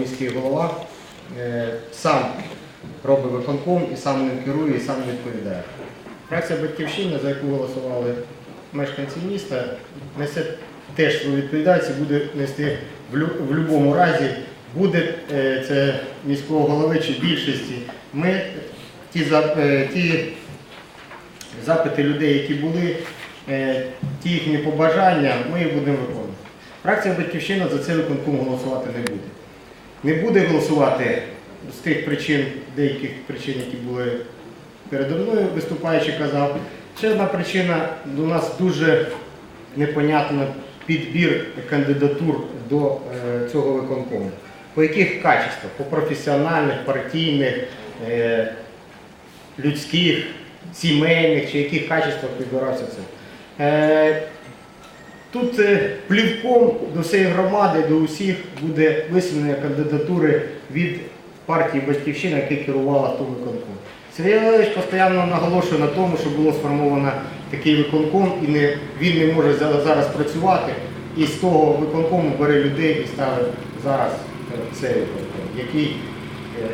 міський голова е, сам робить виконком і сам ним керує, і сам відповідає. Фракція Батьківщина, за яку голосували мешканці міста, несе теж свою відповідальність і буде нести в будь-якому разі, буде е, це міського голови чи більшості. Ми ті, е, ті запити людей, які були, ті їхні побажання, ми їх будемо виконувати. Фракція Батьківщина за цей виконком голосувати не буде. Не буде голосувати з тих причин, деяких причин, які були передо мною, виступаючи казав. Ще одна причина, у нас дуже непонятно підбір кандидатур до е, цього виконкому. По яких качествах? По професіональних, партійних, е, людських, сімейних чи яких качествах підбирався це. Тут е, плівком до всієї громади, до усіх буде висунення кандидатури від партії Батьківщина, яка керувала ту виконком. Сергій Валерійович постійно наголошує на тому, що було сформовано такий виконком, і не, він не може зараз працювати. І з того виконкому бере людей і ставить зараз е, цей виконком, який е,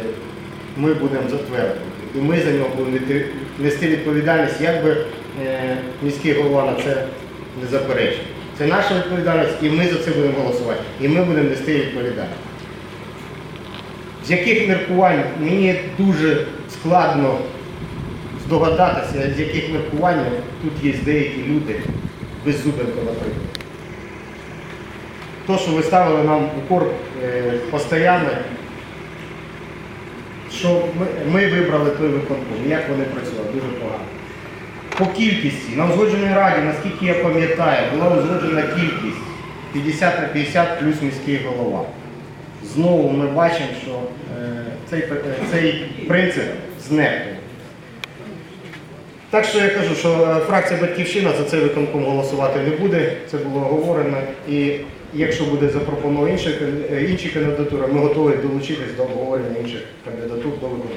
ми будемо затверджувати. І ми за нього будемо нести відповідальність, як би е, міський голова на це не заперечив. Це наша відповідальність, і ми за це будемо голосувати. І ми будемо нести відповідальність. З яких міркувань мені дуже складно здогадатися, з яких міркувань тут є деякі люди, Беззубенко, наприклад. То, що ви ставили нам упор е, постійно, що ми, вибрали той виконком, як вони працювали, дуже погано. По кількості, на узгодженій раді, наскільки я пам'ятаю, була узгоджена кількість 50 на 50 плюс міський голова. Знову ми бачимо, що е, цей, е, цей принцип знехтує. Так що я кажу, що е, фракція Батьківщина за цей виконком голосувати не буде, це було оговорено. І якщо буде запропоновано інші, кандидатури, ми готові долучитись до обговорення інших кандидатур до виконкому.